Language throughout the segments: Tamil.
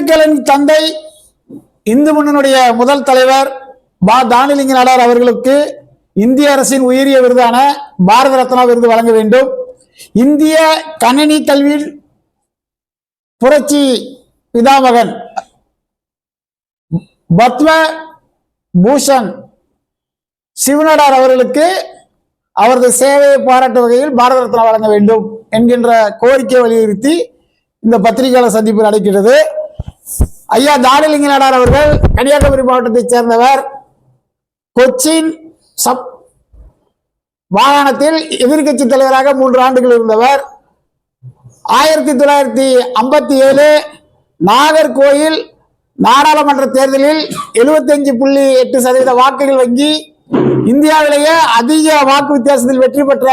இந்துக்களின் தந்தை இந்து முன்னனுடைய முதல் தலைவர் பா. தானிலிங்க நாடார் அவர்களுக்கு இந்திய அரசின் உயரிய விருதான பாரத ரத்னா விருது வழங்க வேண்டும். இந்திய கணினி கல்வியில் புரட்சி பிதாமகன் பத்ம பூஷன் சிவனடார் அவர்களுக்கு அவரது சேவையை பாராட்டும் வகையில் பாரத ரத்னா வழங்க வேண்டும் என்கின்ற கோரிக்கையை வலியுறுத்தி இந்த பத்திரிகையாளர் சந்திப்பு நடக்கிறது ஐயா தானிலிங்க நாடார் அவர்கள் கன்னியாகுமரி மாவட்டத்தைச் சேர்ந்தவர். கொச்சின் சப் மாகாணத்தில் எதிர்க்கட்சி தலைவராக மூன்று ஆண்டுகள் இருந்தவர். ஆயிரத்தி தொள்ளாயிரத்தி ஐம்பத்தி ஏழு நாகர்கோயில் நாடாளுமன்ற தேர்தலில் 75.8% புள்ளி எட்டு சதவீத வாக்குகள் வங்கி இந்தியாவிலேயே அதிக வாக்கு வித்தியாசத்தில் வெற்றி பெற்ற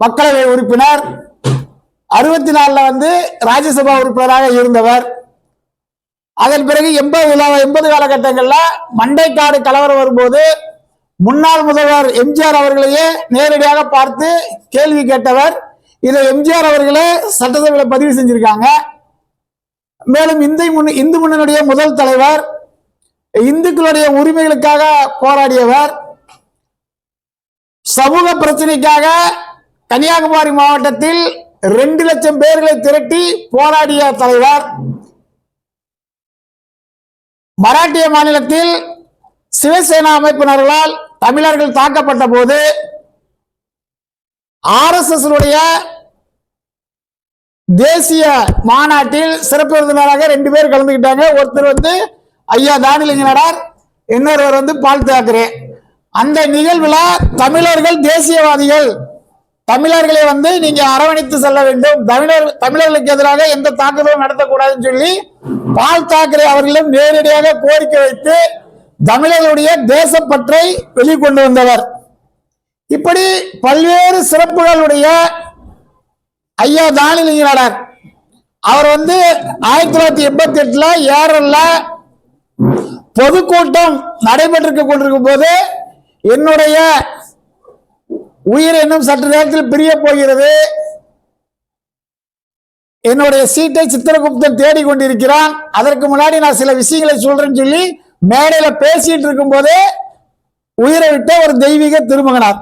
மக்களவை உறுப்பினர். அறுபத்தி நாலுல வந்து ராஜ்யசபா உறுப்பினராக இருந்தவர். அதன் பிறகு எண்பது எண்பது காலகட்டங்களில் மண்டைக்காடு கலவரம் வரும்போது முன்னாள் முதல்வர் எம்ஜிஆர் அவர்களையே நேரடியாக பார்த்து கேள்வி கேட்டவர். இதை எம்ஜிஆர் அவர்களே சட்டசபையில பதிவு செஞ்சிருக்காங்க. மேலும் இந்து முன் இந்து முன்னணியுடைய முதல் தலைவர் இந்துக்களுடைய உரிமைகளுக்காக போராடியவர். சமூக பிரச்சனைக்காக கன்னியாகுமரி மாவட்டத்தில் ரெண்டு லட்சம் பேர்களை திரட்டி போராடிய தலைவர் மராட்டிய மாநிலத்தில் சிவசேனா அமைப்பினர்களால் தமிழர்கள் தாக்கப்பட்ட போது ஆர்எஸ்எஸ் தேசிய மாநாட்டில் சிறப்பு விருந்தினராக ரெண்டு பேர் கலந்துக்கிட்டாங்க ஒருத்தர் வந்து ஐயா தானிலிங்கனார் இன்னொருவர் வந்து பால் தாக்கரே அந்த நிகழ்வுல தமிழர்கள் தேசியவாதிகள் தமிழர்களை வந்து நீங்க அரவணைத்து செல்ல வேண்டும். தமிழர் தமிழர்களுக்கு எதிராக எந்த தாக்குதலும் நடத்தக்கூடாதுன்னு சொல்லி பால் தாக்கரே அவர்களும் நேரடியாக கோரிக்கை வைத்து தமிழர்களுடைய தேசப்பற்றை வெளிக்கொண்டு வந்தவர். இப்படி பல்வேறு சிறப்புகளுடைய ஐயா தானிலிங்கனார் அவர் வந்து ஆயிரத்தி தொள்ளாயிரத்தி எண்பத்தி எட்டுல ஏரல்ல பொதுக்கூட்டம் நடைபெற்றிருக்க கொண்டிருக்கும் போது என்னுடைய உயிர் இன்னும் சற்று நேரத்தில் பிரிய போகிறது. என்னுடைய சீட்டை சித்திரகுப்தன் தேடிக்கொண்டிருக்கிறான் அதற்கு முன்னாடி நான் சில விஷயங்களை சொல்றேன்னு சொல்லி மேடையில பேசிட்டு இருக்கும் போதே உயிரை விட்ட ஒரு தெய்வீக திருமகனார்.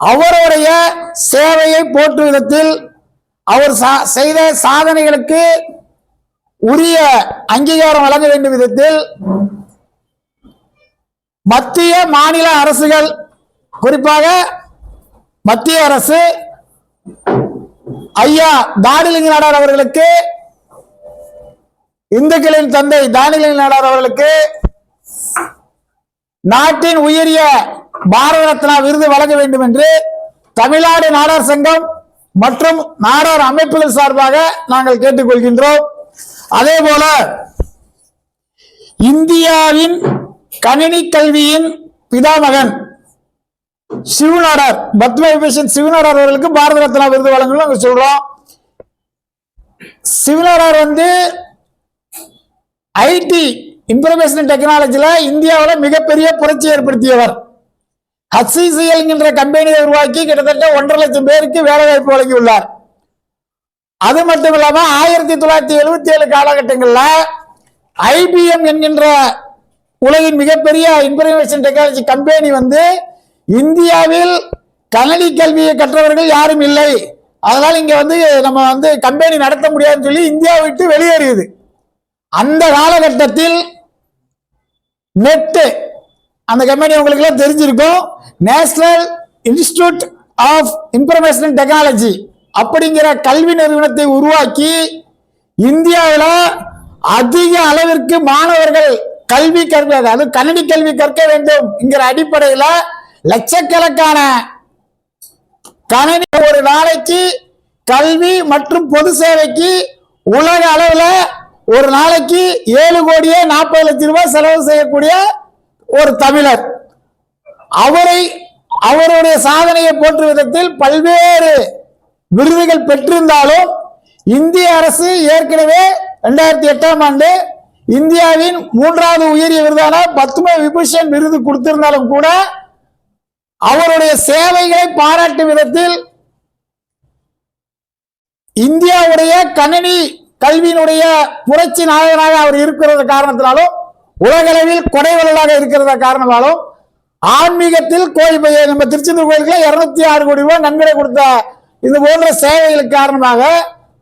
அவருடைய சேவையை போற்றும் விதத்தில் அவர் சா- செய்த சாதனைகளுக்கு உரிய அங்கீகாரம் வழங்க வேண்டும் விதத்தில் மத்திய மாநில அரசுகள் குறிப்பாக மத்திய அரசு ஐயா தானிலிங்க நாடார் அவர்களுக்கு இந்துக்களின் தந்தை தானிலிங்க நாடார் அவர்களுக்கு நாட்டின் உயரிய பாரத ரத்னா விருது வழங்க வேண்டும் என்று தமிழ்நாடு நாடார் சங்கம் மற்றும் நாடார் அமைப்புகள் சார்பாக நாங்கள் கேட்டுக்கொள்கின்றோம். அதே போல இந்தியாவின் கணினி கல்வியின் பிதாமகன் சிவநாடார் பத்ம விபூஷன் சிவநாடார் அவர்களுக்கு பாரத ரத்னா விருது வழங்கணும் நாங்க சொல்றோம். சிவநாடார் வந்து ஐடி இன்ஃபர்மேஷன் டெக்னாலஜியில் இந்தியாவில் மிகப்பெரிய புரட்சி ஏற்படுத்தியவர். ஹச்சிசிஎல் என்ற கம்பெனியை உருவாக்கி கிட்டத்தட்ட ஒன்றரை லட்சம் பேருக்கு வேலை வாய்ப்பு வழங்கியுள்ளார். அது மட்டும் இல்லாம ஆயிரத்தி தொள்ளாயிரத்தி எழுபத்தி ஏழு காலகட்டங்களில் ஐபிஎம் என்கின்ற உலகின் மிகப்பெரிய இன்ஃபர்மேஷன் டெக்னாலஜி கம்பெனி வந்து இந்தியாவில் கணனி கல்வியை கற்றவர்கள் யாரும் இல்லை. அதனால் இங்கே வந்து நம்ம வந்து கம்பெனி நடத்த முடியாதுன்னு சொல்லி இந்தியா விட்டு வெளியேறியது. அந்த காலகட்டத்தில் நெட்டு அந்த கம்பெனி உங்களுக்கு தெரிஞ்சிருக்கும். National Institute of Information Technology அப்படிங்கிற கல்வி நிறுவனத்தை உருவாக்கி இந்தியாவில் அதிக அளவிற்கு மாணவர்கள் கல்வி கற்க அதாவது கணினி கல்வி கற்க வேண்டும் என்கிற அடிப்படையில் லட்சக்கணக்கான கணினி ஒரு நாளைக்கு கல்வி மற்றும் பொது சேவைக்கு உலக அளவில் ஒரு நாளைக்கு ஏழு கோடியே நாற்பது லட்சம் ரூபாய் செலவு செய்யக்கூடிய ஒரு தமிழர். அவரை அவருடைய சாதனையை போற்று விதத்தில் பல்வேறு விருதுகள் பெற்றிருந்தாலும் இந்திய அரசு ஏற்கனவே ரெண்டாயிரத்தி எட்டாம் ஆண்டு இந்தியாவின் மூன்றாவது உயரிய விருதான பத்ம விபூஷன் விருது கொடுத்திருந்தாலும் கூட அவருடைய சேவைகளை பாராட்டும் விதத்தில் இந்தியாவுடைய கணினி கல்வியினுடைய புரட்சி நாயகனாக அவர் இருக்கிறத காரணத்தினாலும் உலகளவில் கொடைவள்ளலாக இருக்கிறத காரணமாலும் ஆன்மீகத்தில் கோயில் நம்ம திருச்செந்தூர் கோயிலுக்குள்ள இருநூத்தி ஆறு கோடி ரூபாய் நன்கொடை கொடுத்த இது போன்ற சேவைகளுக்கு காரணமாக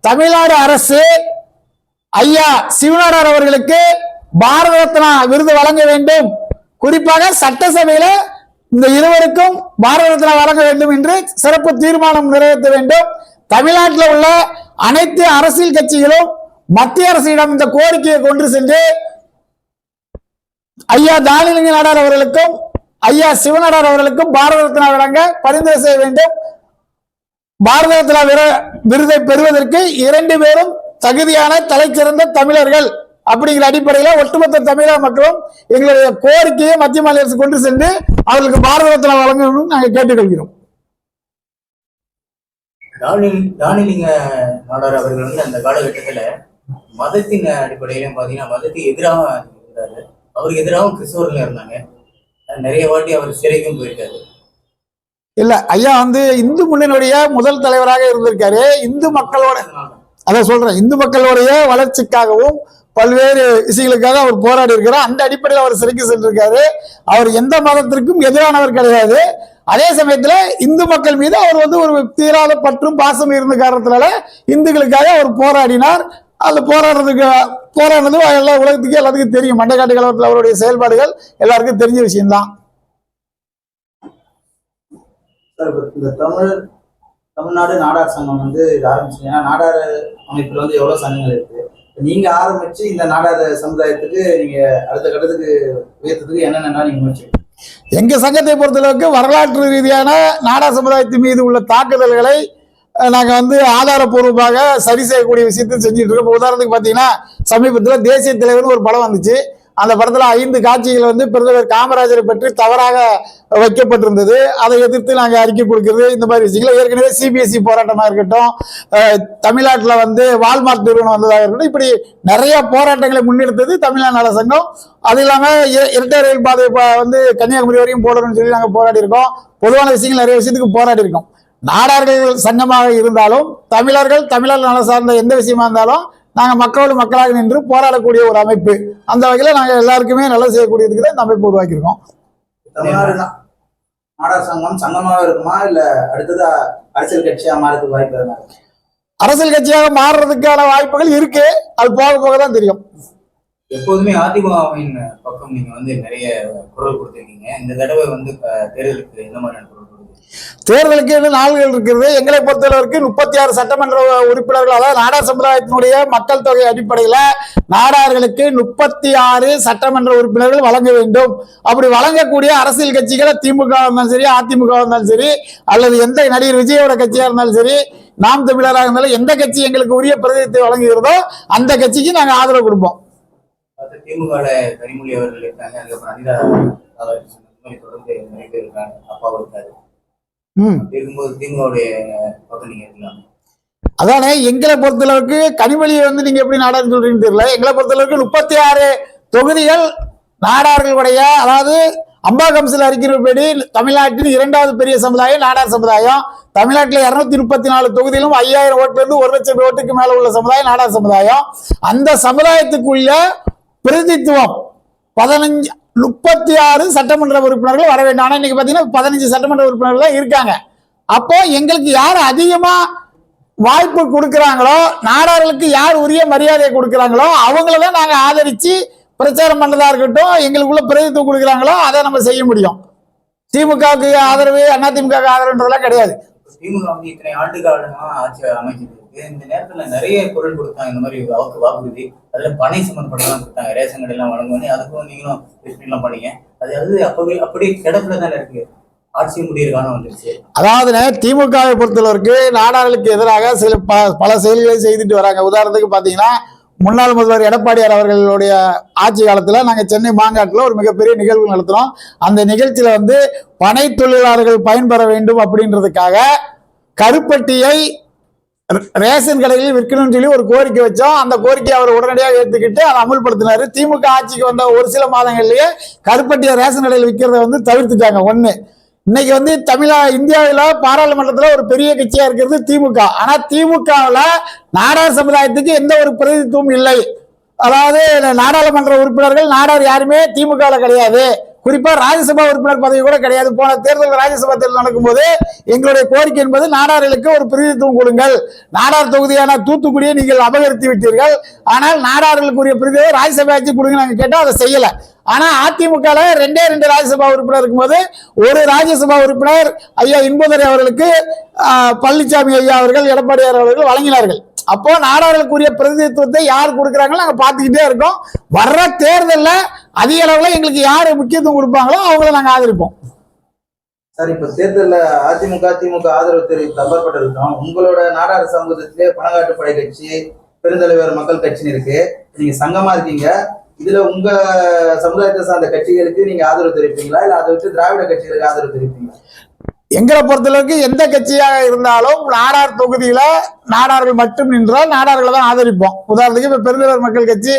தமிழ்நாடு அரசு ஐயா சிவனாடார் அவர்களுக்கு பாரத ரத்னா விருது வழங்க வேண்டும். குறிப்பாக சட்டசபையில இந்த இருவருக்கும் பாரத ரத்னா வழங்க வேண்டும் என்று சிறப்பு தீர்மானம் நிறைவேற்ற வேண்டும். தமிழ்நாட்டில் உள்ள அனைத்து அரசியல் கட்சிகளும் மத்திய அரசிடம் இந்த கோரிக்கையை கொண்டு சென்று ஐயா தானிலிங்க நாடார் அவர்களுக்கும் ஐயா சிவநாடார் அவர்களுக்கும் பாரத ரத்னா வழங்க பரிந்துரை செய்ய வேண்டும். பாரத ரத்னா விர- விருதை பெறுவதற்கு இரண்டு பேரும் தகுதியான தலைச்சிறந்த தமிழர்கள் அப்படிங்கிற அடிப்படையில் ஒட்டுமொத்த தமிழக மக்களும் எங்களுடைய கோரிக்கையை மத்திய மாநில அரசு கொண்டு சென்று அவர்களுக்கு பாரத ரத்னா வழங்கணும் நாங்கள் கேட்டுக்கொள்கிறோம். தானில் தானிலிங்க நாடார் அவர்கள் வந்து அந்த காலகட்டத்துல மதத்தின் அடிப்படையிலும் பாத்தீங்கன்னா மதத்துக்கு எதிராக இருந்தாரு. அவருக்கு எதிராகவும் கிறிஸ்தவர்கள் இருந்தாங்க. நிறைய வாட்டி அவர் சிறைக்கும் போயிருக்காரு. இல்ல ஐயா வந்து இந்து முன்னணியுடைய முதல் தலைவராக இருந்திருக்காரு. இந்து மக்களோட அதான் சொல்றேன் இந்து மக்களுடைய வளர்ச்சிக்காகவும் பல்வேறு விஷயங்களுக்காக அவர் போராடி இருக்கிறார். அந்த அடிப்படையில் அவர் சிறைக்கு சென்றிருக்காரு. அவர் எந்த மதத்திற்கும் எதிரானவர் கிடையாது. அதே சமயத்துல இந்து மக்கள் மீது அவர் வந்து ஒரு தீராத பற்றும் பாசம் இருந்த காரணத்தினால இந்துக்களுக்காக அவர் போராடினார். அது போராடுறதுக்கு போராடுறது எல்லா உலகத்துக்கு எல்லாத்துக்கும் தெரியும். மண்டைக்காட்டு கலவரத்தில் அவருடைய செயல்பாடுகள் எல்லாருக்கும் தெரிஞ்ச விஷயம்தான். சார் இந்த தமிழ் தமிழ்நாடு நாடார் சங்கம் வந்து இது ஏன்னா நாடார் அமைப்பில் வந்து எவ்வளோ சங்கங்கள் இருக்குது நீங்க ஆரம்பிச்சு இந்த நாடார சமுதாயத்துக்கு நீங்க அடுத்த கட்டத்துக்கு உயர்த்ததுக்கு என்னென்ன நீங்க முயற்சி எங்க சங்கத்தை பொறுத்தளவுக்கு வரலாற்று ரீதியான நாடா சமுதாயத்தின் மீது உள்ள தாக்குதல்களை நாங்கள் வந்து ஆதாரப்பூர்வமாக சரி செய்யக்கூடிய விஷயத்தை செஞ்சுட்டு இருக்கோம். இப்போ உதாரணத்துக்கு பார்த்தீங்கன்னா சமீபத்தில் தேசிய தலைவர்னு ஒரு படம் வந்துச்சு. அந்த படத்துல ஐந்து காட்சிகள் வந்து பிரதமர் காமராஜரை பற்றி தவறாக வைக்கப்பட்டிருந்தது. அதை எதிர்த்து நாங்கள் அறிக்கை கொடுக்கிறது. இந்த மாதிரி விஷயங்கள். ஏற்கனவே சிபிஎஸ்சி போராட்டமாக இருக்கட்டும் தமிழ்நாட்டில் வந்து வால்மார்ட் நிறுவனம் வந்ததாக இருக்கட்டும் இப்படி நிறைய போராட்டங்களை முன்னெடுத்தது தமிழ்நாடு நல சங்கம் அது இல்லாமல் இரட்டை ரயில் பாதை வந்து கன்னியாகுமரி வரையும் போடணும்னு சொல்லி நாங்கள் போராடி இருக்கோம். பொதுவான விஷயங்கள் நிறைய விஷயத்துக்கு போராடி இருக்கோம். நாடார்கள் சங்கமாக இருந்தாலும் தமிழர்கள் தமிழர் நல சார்ந்த எந்த விஷயமா இருந்தாலும் நாங்க மக்களோடு மக்களாக நின்று போராடக்கூடிய ஒரு அமைப்பு. அந்த வகையில நாங்க எல்லாருக்குமே நல்லது செய்யக்கூடியதுக்கு தான் இந்த அமைப்பு உருவாக்கியிருக்கோம். நாடார் சங்கம் சங்கமாக இருக்குமா? இல்ல அடுத்தது அரசியல் கட்சியா மாறதுக்கு வாய்ப்பு? அரசியல் கட்சியாக மாறுறதுக்கான வாய்ப்புகள் இருக்கு. அது போக போக தான் தெரியும். எப்போதுமே அதிமுகவின் பக்கம் நீங்க வந்து நிறைய குரல் கொடுத்திருக்கீங்க. இந்த தடவை வந்து தேர்தலுக்கு எந்த மாதிரியான குரல் தேர்தலுக்கு இன்னும் நாள்கள் இருக்கிறது. எங்களை பொறுத்தளவிற்கு முப்பத்தி ஆறு சட்டமன்ற உறுப்பினர்கள் அதாவது நாடார் சமுதாயத்தினுடைய மக்கள் தொகை அடிப்படையில் நாடார்களுக்கு முப்பத்தி ஆறு சட்டமன்ற உறுப்பினர்கள் வழங்க வேண்டும். அப்படி வழங்கக்கூடிய அரசியல் கட்சிகளை திமுக இருந்தாலும் சரி அதிமுக இருந்தாலும் சரி அல்லது எந்த நடிகர் விஜயோட கட்சியா இருந்தாலும் சரி நாம் தமிழராக இருந்தாலும் எந்த கட்சி எங்களுக்கு உரிய பிரதிநிதித்தை வழங்குகிறதோ அந்த கட்சிக்கு நாங்கள் ஆதரவு கொடுப்போம். திமுக கனிமொழி அவர்கள் இருக்காங்க. அதுக்கப்புறம் அனிதா தொடர்ந்து நிறைய பேர் இருக்காங்க. அப்பாவும் இருக்காரு இருக்கும்போது திமுகவுடைய பக்கம் நீங்க இருக்கலாம் அதானே எங்களை பொறுத்தளவுக்கு கனிமொழியை வந்து நீங்க எப்படி நாடார்னு சொல்றீங்கன்னு தெரியல. எங்களை பொறுத்தளவுக்கு முப்பத்தி ஆறு தொகுதிகள் நாடார்களுடைய அதாவது அம்பா கம்சல் தமிழ்நாட்டின் இரண்டாவது பெரிய சமுதாயம் நாடார் சமுதாயம். தமிழ்நாட்டில் இருநூத்தி முப்பத்தி நாலு தொகுதியிலும் ஐயாயிரம் ஓட்டுல இருந்து ஒரு லட்சம் ஓட்டுக்கு மேல உள்ள சமுதாயம் நாடார் சமுதாயம். அந்த சமுதாயத்துக்குள்ள பிரதித்துவம் பதினஞ்சு முப்பத்தி ஆறு சட்டமன்ற உறுப்பினர்கள் வர வேண்டும். ஆனால் இன்னைக்கு பார்த்தீங்கன்னா பதினஞ்சு சட்டமன்ற உறுப்பினர்கள் தான் இருக்காங்க. அப்போ எங்களுக்கு யார் அதிகமாக வாய்ப்பு கொடுக்குறாங்களோ நாடார்களுக்கு யார் உரிய மரியாதையை கொடுக்குறாங்களோ அவங்கள தான் நாங்கள் ஆதரித்து பிரச்சாரம் பண்ணதாக இருக்கட்டும் எங்களுக்குள்ள பிரதித்துவம் கொடுக்குறாங்களோ அதை நம்ம செய்ய முடியும். திமுகவுக்கு ஆதரவு அதிமுக ஆதரவுன்றதெல்லாம் கிடையாது. திமுக வந்து இத்தனை ஆண்டு காலமாக ஆட்சி அமைச்சு இந்த நேரத்துல நிறைய குரல் கொடுத்தாங்க இந்த மாதிரி வாக்கு வாக்குறுதி. அதுல பனை சம்பந்தப்பட்டதான் கொடுத்தாங்க. ரேஷன் கடையெல்லாம் எல்லாம் அதுக்கும் நீங்களும் டிஸ்பிளின் பண்ணீங்க அது அது அப்பவே அப்படியே கிடப்புல தானே இருக்கு. ஆட்சி முடியிற காலம் வந்துருச்சு அதாவதுண்ணே திமுகவை பொறுத்தளவுக்கு நாடாளுக்கு எதிராக சில ப பல செயல்களை செய்துட்டு வராங்க. உதாரணத்துக்கு பார்த்தீங்கன்னா முன்னாள் முதல்வர் எடப்பாடியார் அவர்களுடைய ஆட்சி காலத்தில் நாங்கள் சென்னை மாங்காட்டில் ஒரு மிகப்பெரிய நிகழ்வு நடத்துகிறோம் அந்த நிகழ்ச்சியில் வந்து பனை தொழிலாளர்கள் பயன்பெற வேண்டும் அப்படின்றதுக்காக கருப்பட்டியை ரேஷன் கடையில் விற்கணும்னு சொல்லி ஒரு கோரிக்கை வச்சோம். அந்த கோரிக்கையை அவர் உடனடியாக ஏற்றுக்கிட்டு அதை அமுல்படுத்தினாரு. திமுக ஆட்சிக்கு வந்த ஒரு சில மாதங்கள்லயே கருப்பட்டியை ரேஷன் கடையில் விற்கிறத வந்து தவிர்த்துட்டாங்க ஒன்று இன்னைக்கு வந்து தமிழா இந்தியாவில் பாராளுமன்றத்தில் ஒரு பெரிய கட்சியா இருக்கிறது திமுக. ஆனா திமுகவில் நாடார் சமுதாயத்துக்கு எந்த ஒரு பிரதிநிதித்துவம் இல்லை. அதாவது நாடாளுமன்ற உறுப்பினர்கள் நாடார் யாருமே திமுகவில் கிடையாது. குறிப்பா ராஜ்யசபா உறுப்பினர் பதவி கூட கிடையாது. போன தேர்தல் ராஜ்யசபா தேர்தல் நடக்கும்போது எங்களுடைய கோரிக்கை என்பது நாடார்களுக்கு ஒரு பிரதிநிதித்துவம் கொடுங்கள். நாடார் தொகுதியான தூத்துக்குடியை நீங்கள் அபகரித்து விட்டீர்கள். ஆனால் நாடார்களுக்குரிய பிரதிநிதியை ராஜ்யசபா ஆட்சி கொடுங்க நாங்கள் கேட்டால் அதை செய்யலை. ஆனா அதிமுகவில் ரெண்டே ரெண்டு ராஜ்யசபா உறுப்பினர் இருக்கும்போது ஒரு ராஜ்யசபா உறுப்பினர் ஐயா இன்பதுரை அவர்களுக்கு பழனிசாமி ஐயா அவர்கள் எடப்பாடியார் அவர்கள் வழங்கினார்கள். அப்போ நாடாளுக்குரிய பிரதிநிதித்துவத்தை யார் கொடுக்குறாங்களோ நாங்கள் பார்த்துக்கிட்டே இருக்கோம். வர்ற தேர்தலில் அதிக அளவில் எங்களுக்கு யார் முக்கியத்துவம் கொடுப்பாங்களோ அவங்கள நாங்கள் ஆதரிப்போம். சார் இப்ப தேர்தலில் அதிமுக திமுக ஆதரவு தெரிவித்து நம்பப்பட்டிருக்கோம் உங்களோட நாடார் சமூகத்திலே பணக்காட்டு படை கட்சி பெருந்தலைவர் மக்கள் கட்சின்னு இருக்கு. நீங்க சங்கமா இருக்கீங்க. இதுல உங்க சமுதாயத்தை சார்ந்த கட்சிகளுக்கு நீங்க ஆதரவு தெரிவிப்பீங்களா? இல்ல அதை விட்டு திராவிட கட்சிகளுக்கு ஆதரவு தெரிவிப்பீங்களா? எங்களை பொறுத்தளவுக்கு எந்த கட்சியாக இருந்தாலும் நாடார் தொகுதியில நாடார்கள் மட்டும் நின்றால் நாடார்களை தான் ஆதரிப்போம். உதாரணத்துக்கு இப்ப பெருந்தவர் மக்கள் கட்சி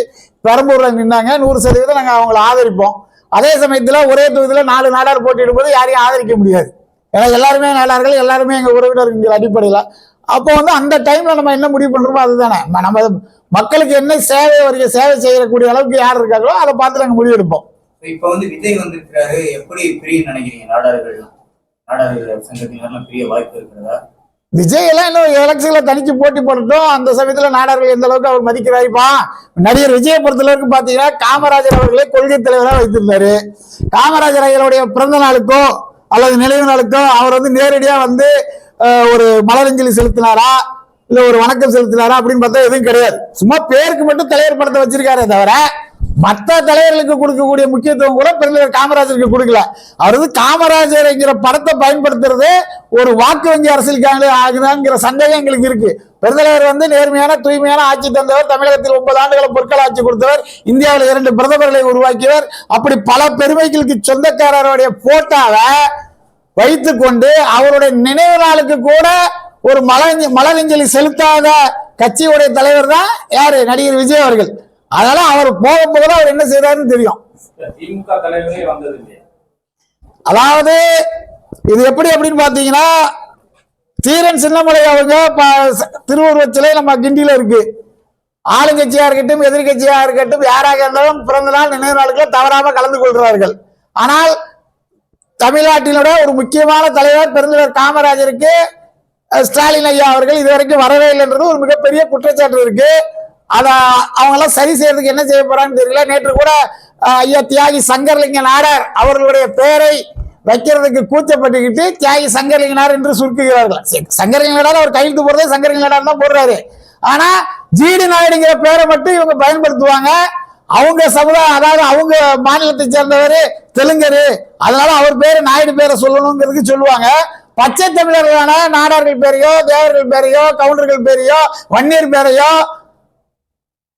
பெரம்பூர்ல நின்னாங்க நூறு சதவீதம் நாங்க அவங்களை ஆதரிப்போம். அதே சமயத்துல ஒரே தொகுதியில நாலு நாடார் போட்டியிடும் போது யாரையும் ஆதரிக்க முடியாது. ஏன்னா எல்லாருமே நாடார்கள் எல்லாருமே எங்க உறவினர்கள் அடிப்படையில். அப்போ வந்து அந்த டைம்ல நம்ம என்ன முடிவு பண்றோமோ அதுதானே. நம்ம மக்களுக்கு என்ன சேவை வரைக்கும் சேவை செய்யக்கூடிய அளவுக்கு யார் இருக்காங்களோ அதை பார்த்து நாங்கள் முடிவெடுப்போம். இப்ப வந்து விஜய் வந்திருக்கிறாரு. எப்படி பிரிய நினைக்கிறீங்க நாடார்கள் நாடார்கள் சங்கத்தினர்லாம் வாய்ப்பு இருக்கிறதா? விஜய் எல்லாம் இன்னும் எலெக்ஷன்ல தனிச்சு போட்டி போடட்டும் அந்த சமயத்துல நாடார்கள் எந்த அளவுக்கு அவர் மதிக்கிறாருப்பா நடிகர் விஜயை பொறுத்தளவுக்கு பாத்தீங்கன்னா காமராஜர் அவர்களே கொள்கை தலைவராக வைத்திருந்தாரு. காமராஜர் ஐயருடைய பிறந்த நாளுக்கோ அல்லது நினைவு நாளுக்கோ அவர் வந்து நேரடியா வந்து ஒரு மலரஞ்சலி செலுத்தினாரா? இல்ல ஒரு வணக்கம் செலுத்தினாரா? அப்படின்னு பார்த்தா எதுவும் கிடையாது. சும்மா பேருக்கு மட்டும் தலைவர் படத்தை வச்சிருக்காரே தவிர மற்ற தலைவர்களுக்கு கொடுக்கக்கூடிய முக்கியத்துவம் கூட பெருந்தலைவர் காமராஜருக்கு கொடுக்கல. அவரது காமராஜர் காமராஜர்ங்கிற படத்தை பயன்படுத்துறது ஒரு வாக்கு வங்கி அரசியலுக்காக ஆகுதாங்கிற சந்தேகம் எங்களுக்கு இருக்கு. பெருந்தலைவர் வந்து நேர்மையான தூய்மையான ஆட்சி தந்தவர் தமிழகத்தில் ஒன்பது ஆண்டுகளை பொற்கால ஆட்சி கொடுத்தவர் இந்தியாவில் இரண்டு பிரதமர்களை உருவாக்கியவர் அப்படி பல பெருமைகளுக்கு சொந்தக்காரருடைய போட்டோவை வைத்துக்கொண்டு அவருடைய நினைவு நாளுக்கு கூட ஒரு மலர் மலரஞ்சலி செலுத்தாத கட்சியுடைய தலைவர் தான் யாரு? நடிகர் விஜய் அவர்கள். அதனால அவர் போக போக அவர் என்ன செய்யறாருன்னு தெரியும். அதாவது இது எப்படி அப்படின்னு பாத்தீங்கன்னா தீரன் சின்னமலை அவங்க திருவுருவச் சிலை நம்ம கிண்டியில இருக்கு. ஆளுங்கட்சியா இருக்கட்டும் எதிர்கட்சியா இருக்கட்டும் யாராக இருந்தாலும் பிறந்த நாள் நினைவு நாளுக்குள்ள தவறாம கலந்து கொள்கிறார்கள். ஆனால் தமிழ்நாட்டினோட ஒரு முக்கியமான தலைவர் பெருந்தலைவர் காமராஜருக்கு ஸ்டாலின் ஐயா அவர்கள் இதுவரைக்கும் வரவே இல்லைன்றது ஒரு மிகப்பெரிய குற்றச்சாட்டு இருக்கு. அதை அவங்க எல்லாம் சரி செய்யறதுக்கு என்ன செய்ய போறாங்கன்னு தெரியல. நேற்று கூட ஐயா தியாகி சங்கர்லிங்க நாடார் அவர்களுடைய பெயரை வைக்கிறதுக்கு கூச்சப்பட்டுக்கிட்டு தியாகி சங்கரலிங்கனார் என்று சுருக்குகிறார்கள். சரி, சங்கரலிங்க நாடார் அவர் கையெழுத்து போடுறதே சங்கரலிங்க நாடார் தான் போடுறாரு. ஆனா ஜிடி நாயுடுங்கிற பேரை மட்டும் இவங்க பயன்படுத்துவாங்க. அவங்க சமுதாயம் அதாவது அவங்க மாநிலத்தை சேர்ந்தவர் தெலுங்கரு. அதனால அவர் பேரு நாயுடு பேரை சொல்லணுங்கிறதுக்கு சொல்லுவாங்க. பச்சை தமிழர்களான நாடார்கள் பேரையோ தேவர்கள் பேரையோ கவுண்டர்கள் பேரையோ வன்னியர் பேரையோ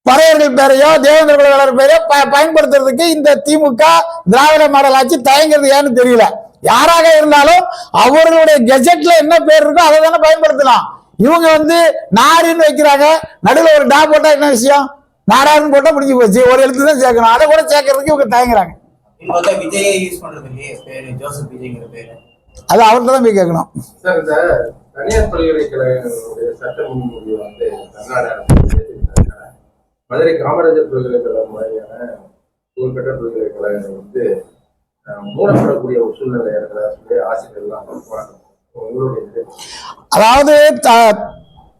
பறையர்கள் பேரையோ தேவேந்திர குலவேலர் பேரையோ ப- பயன்படுத்துறதுக்கு இந்த திமுக திராவிட மாடல் ஆட்சி தயங்குறது ஏன்னு தெரியல. யாராக இருந்தாலும் அவர்களுடைய கெஜெட்ல என்ன பேர் இருக்கோ அதை தானே பயன்படுத்தலாம். இவங்க வந்து நாடுன்னு வைக்கிறாங்க. நடுவில் ஒரு டா போட்டா என்ன விஷயம்? நாடாருன்னு போட்டா முடிஞ்சு போச்சு. ஒரு எழுத்து தான் சேர்க்கணும். அதை கூட சேர்க்கறதுக்கு இவங்க தயங்குறாங்க. அப்படின்னு பார்த்தா விஜயே யூஸ் பண்றது இல்லையே? பேரு ஜோசப் விஜய்ங்கிற பேரு. அது அவர்கிட்ட தான் போய் கேட்கணும். தனியார் பல்கலைக்கழகங்களுடைய சட்ட முன்மொழிவு வந்து நிறைவேற்றியிருக்காங்க. மதுரை காமராஜர் பல்கலைக்கழகம் மாதிரியான புகழ்பெற்ற பல்கலைக்கழகங்கள் வந்து மூடப்படக்கூடிய ஒரு சூழ்நிலை இருக்கிறதா சொல்லி ஆசிரியர்கள் அதாவது த-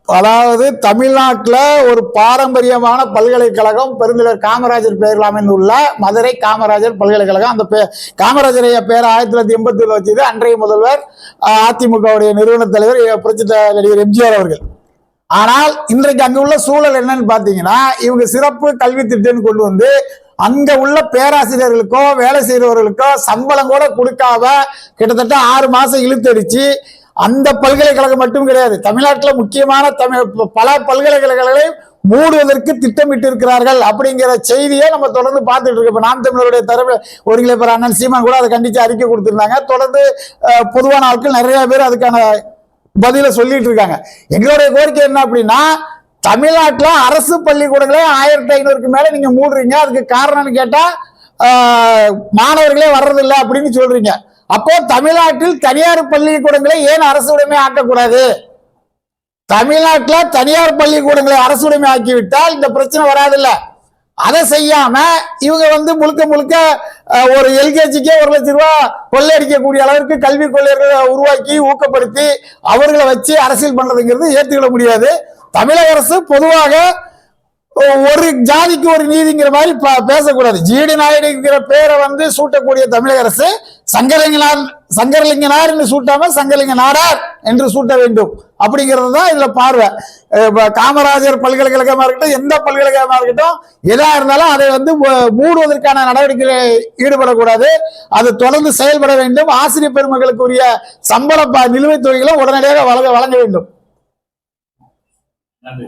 அதாவது தமிழ்நாட்டில் ஒரு பாரம்பரியமான பல்கலைக்கழகம் பெருந்தலைவர் காமராஜர் பெயரில் அமைந்துள்ள மதுரை காமராஜர் பல்கலைக்கழகம். அந்த பே காமராஜர் ஐயா பேர் ஆயிரத்தி தொள்ளாயிரத்தி எண்பத்தி வச்சது அன்றைய முதல்வர் அதிமுகவுடைய நிறுவன தலைவர் எ- புரட்சி நடிகர் எம்ஜிஆர் அவர்கள். ஆனால் இன்றைக்கு அங்க உள்ள சூழல் என்னன்னு பாத்தீங்கன்னா இவங்க சிறப்பு கல்வி திட்டம்னு கொண்டு வந்து அங்க உள்ள பேராசிரியர்களுக்கோ வேலை செய்கிறவர்களுக்கோ சம்பளம் கூட கொடுக்காம கிட்டத்தட்ட ஆறு மாசம் இழுத்தடிச்சு அந்த பல்கலைக்கழகம் மட்டும் கிடையாது தமிழ்நாட்டில் முக்கியமான தமிழ் பல பல்கலைக்கழகங்களை மூடுவதற்கு திட்டமிட்டு இருக்கிறார்கள் அப்படிங்கிற செய்தியை நம்ம தொடர்ந்து பார்த்துட்டு இருக்கோம். இப்போ நாம் தமிழருடைய தரப்பு ஒருங்கிணைப்பர் அண்ணன் சீமான் கூட அதை கண்டித்து அறிக்கை கொடுத்துருந்தாங்க. தொடர்ந்து பொதுவான ஆட்கள் நிறைய பேர் அதுக்கான பதில சொல்லிட்டு இருக்காங்க. எங்களுடைய கோரிக்கை என்ன அப்படின்னா தமிழ்நாட்டில் அரசு பள்ளிக்கூடங்களே ஆயிரத்தி ஐநூறுக்கு மேலே நீங்கள் மூடுறீங்க. அதுக்கு காரணம்னு கேட்டால் மாணவர்களே வர்றதில்லை அப்படின்னு சொல்றீங்க. அப்போ தமிழ்நாட்டில் தனியார் பள்ளிக்கூடங்களை ஏன் அரசு உடைமை ஆக்கக்கூடாது? தமிழ்நாட்டில் தனியார் பள்ளிக்கூடங்களை அரசு உடைமை ஆக்கிவிட்டால் இந்த பிரச்சனை வராதில்லை. அதை செய்யாம இவங்க வந்து முழுக்க முழுக்க ஒரு எல்கேஜிக்கே ஒரு லட்சம் ரூபா கொள்ளையடிக்கக்கூடிய அளவிற்கு கல்வி கொள்ளையர்களை உருவாக்கி ஊக்கப்படுத்தி அவர்களை வச்சு அரசியல் பண்றதுங்கிறது ஏற்றுக்கொள்ள முடியாது. தமிழக அரசு பொதுவாக ஒரு ஜாதிக்கு ஒரு நீதிங்கிற மாதிரி பேசக்கூடாது. ஜிடி நாயுடுங்கிற பேரை வந்து சூட்டக்கூடிய தமிழக அரசு சங்கரலிங்கனார் சங்கரலிங்கனார் என்று சூட்டாம சங்கரலிங்க நாடார் என்று சூட்ட வேண்டும். அப்படிங்கிறது தான் இதுல பார்வை. காமராஜர் பல்கலைக்கழகமா இருக்கட்டும் எந்த பல்கலைக்கழகமா இருக்கட்டும் எதா இருந்தாலும் அதை வந்து மு- மூடுவதற்கான நடவடிக்கைகளை ஈடுபடக்கூடாது. அது தொடர்ந்து செயல்பட வேண்டும். ஆசிரியர் பெருமக்களுக்குரிய சம்பள ப- நிலுவைத் தொகைகளும் உடனடியாக வழங்க வழங்க வேண்டும். நன்றி.